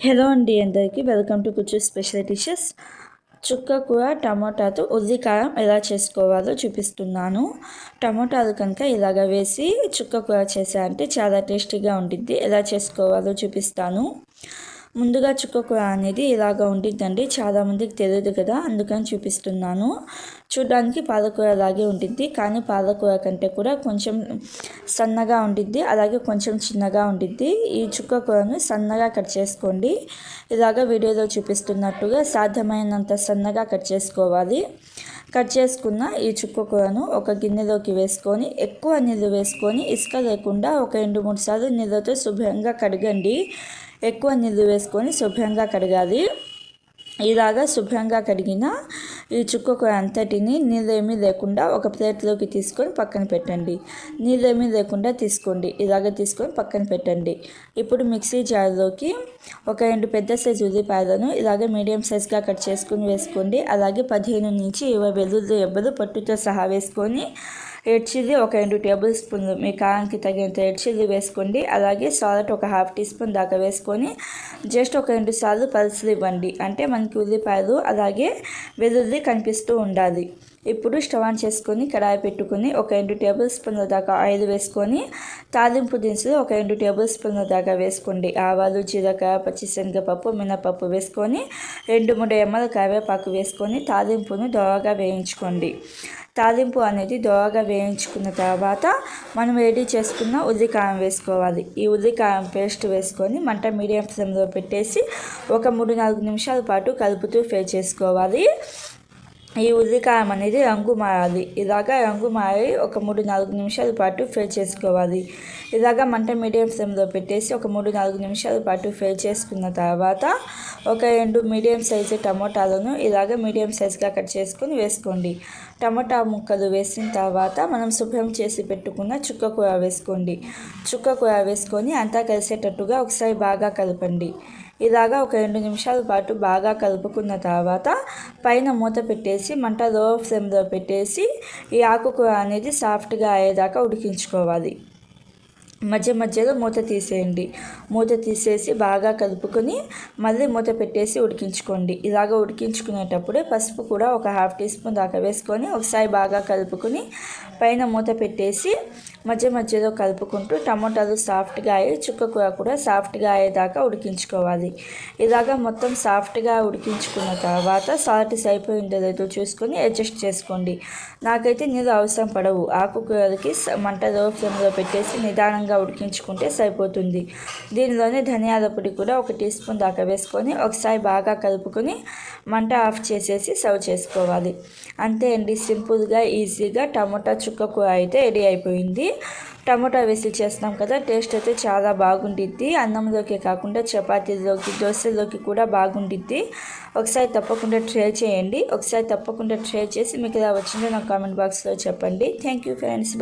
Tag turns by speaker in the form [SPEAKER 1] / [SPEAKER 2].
[SPEAKER 1] Hello అండి అందరికీ welcome to కుచ్చు స్పెషల్ డిషెస్. చుక్క కూర టమాటాతో ఉల్లికారం ఎలా చేసుకోవాలో చూపిస్తున్నాను. టమాటాలు కనుక ఇలాగ వేసి చుక్క కూర చేసా చాలా టేస్టీగా ఉంటుంది ఎలా చేసుకోవాలో చూపిస్తాను. ముందుగా చుక్కకూర అనేది ఇలాగ ఉండిద్దండి. చాలామందికి తెలియదు కదా అందుకని చూపిస్తున్నాను. చూడడానికి పాలకూర లాగే ఉంటుంది కానీ పాలకూర కంటే కూడా కొంచెం సన్నగా ఉండిద్ది అలాగే కొంచెం చిన్నగా ఉండిద్ది. ఈ చుక్కకూరను సన్నగా కట్ చేసుకోండి. ఇలాగ వీడియోలో చూపిస్తున్నట్టుగా సాధ్యమైనంత సన్నగా కట్ చేసుకోవాలి. కట్ చేసుకున్న ఈ చుక్కకూరను ఒక గిన్నెలోకి వేసుకొని ఎక్కువ నీళ్ళు వేసుకొని ఇసుక లేకుండా ఒక రెండు మూడు సార్లు నీళ్ళతో శుభ్రంగా కడగండి. ఎక్కువ నీళ్ళు వేసుకొని శుభ్రంగా కడగాలి. ఇలాగా శుభ్రంగా కడిగిన ఈ చుక్కకు అంతటిని నీళ్ళేమీ లేకుండా ఒక ప్లేట్లోకి తీసుకొని పక్కన పెట్టండి. నీళ్ళేమీ లేకుండా తీసుకోండి. ఇలాగ తీసుకొని పక్కన పెట్టండి. ఇప్పుడు మిక్సీ జార్లోకి ఒక రెండు పెద్ద సైజు ఉల్లిపాయలను ఇలాగే మీడియం సైజ్గా కట్ చేసుకుని వేసుకోండి. అలాగే పదిహేను నుంచి ఇరవై వెల్లుల్లి ఎబ్బలు పట్టుతో సహా వేసుకొని రెడ్ చిల్లీ ఒక రెండు టేబుల్ స్పూన్లు మీ కారానికి తగినంత రెడ్ చిల్లీ వేసుకోండి. అలాగే సాల్ట్ ఒక హాఫ్ టీ స్పూన్ దాకా వేసుకొని జస్ట్ ఒక రెండు సార్లు పల్సులు ఇవ్వండి. అంటే మనకి ఉల్లిపాయలు అలాగే వెల్లుల్లి కనిపిస్తూ ఉండాలి. ఇప్పుడు స్టవ్ ఆన్ చేసుకొని కడాయి పెట్టుకొని ఒక రెండు టేబుల్ స్పూన్ల దాకా ఆయిల్ వేసుకొని తాలింపు దినుసులు ఒక రెండు టేబుల్ స్పూన్ల దాకా వేసుకోండి. ఆవాలు జీలకాయ పచ్చిశనగపప్పు మినపప్పు వేసుకొని రెండు మూడు ఎమ్మల కరివేపాకు వేసుకొని తాలింపును దోరగా వేయించుకోండి. తాలింపు అనేది దోరగా వేయించుకున్న తర్వాత మనం రెడీ చేసుకున్న ఉల్లికాయం వేసుకోవాలి. ఈ ఉల్లికాయం పేస్ట్ వేసుకొని మంట మీడియం ఫ్లేమ్లో పెట్టేసి ఒక మూడు నాలుగు నిమిషాల పాటు కలుపుతూ ఫ్రై చేసుకోవాలి. ఈ ఉల్లికాయం అనేది రంగు మారాలి ఇలాగా రంగు మారి ఒక మూడు నాలుగు నిమిషాల పాటు ఫ్రై చేసుకోవాలి. ఇలాగా మంట మీడియం ఫ్లేమ్లో పెట్టేసి ఒక మూడు నాలుగు నిమిషాల పాటు ఫ్రై చేసుకున్న తర్వాత ఒక రెండు మీడియం సైజు టమోటాలను ఇలాగ మీడియం సైజుగా కట్ చేసుకొని వేసుకోండి. టమోటా ముక్కలు వేసిన తర్వాత మనం శుభ్రం చేసి పెట్టుకున్న చుక్క కూర వేసుకోండి. చుక్క కూర వేసుకొని అంతా కలిసేటట్టుగా ఒకసారి బాగా కలపండి. ఇలాగా ఒక రెండు నిమిషాల పాటు బాగా కలుపుకున్న తర్వాత పైన మూత పెట్టేసి మంట లో ఫ్లేమ్లో పెట్టేసి ఈ ఆకుకూర అనేది సాఫ్ట్గా అయ్యేదాకా ఉడికించుకోవాలి. మధ్య మధ్యలో మూత తీసేయండి. మూత తీసేసి బాగా కలుపుకొని మళ్ళీ మూత పెట్టేసి ఉడికించుకోండి. ఇలాగ ఉడికించుకునేటప్పుడే పసుపు కూడా ఒక హాఫ్ టీ స్పూన్ దాకా వేసుకొని ఒకసారి బాగా కలుపుకొని పైన మూత పెట్టేసి మధ్య మధ్యలో కలుపుకుంటూ టమాటాలు సాఫ్ట్గా అయ్యి చుక్క కూర కూడా సాఫ్ట్గా అయ్యేదాకా ఉడికించుకోవాలి. ఇలాగా మొత్తం సాఫ్ట్గా ఉడికించుకున్న తర్వాత సాల్ట్ సరిపోయిందో లేదో చూసుకొని అడ్జస్ట్ చేసుకోండి. నాకైతే నీళ్ళు అవసరం పడవు. ఆకుకూరలకి మంట లో ఫ్లేమ్లో పెట్టేసి నిదానంగా ఉడికించుకుంటే సరిపోతుంది. దీనిలోనే ధనియాల పొడి కూడా ఒక టీ స్పూన్ దాకా వేసుకొని ఒకసారి బాగా కలుపుకొని మంట ఆఫ్ చేసేసి సర్వ్ చేసుకోవాలి. అంతే అండి. సింపుల్గా ఈజీగా టమాటా చుక్క కూర అయితే రెడీ అయిపోయింది. టమాటా వేసి చేస్తాం కదా టేస్ట్ అయితే చాలా బాగుండిద్ది. అన్నంలోకి కాకుండా చపాతీలోకి దోశలోకి కూడా బాగుండిద్ది. ఒకసారి తప్పకుండా ట్రై చేయండి. ఒకసారి తప్పకుండా ట్రై చేసి మీకు ఇలా వచ్చిందో నాకు కామెంట్ బాక్స్లో చెప్పండి. Thank you friends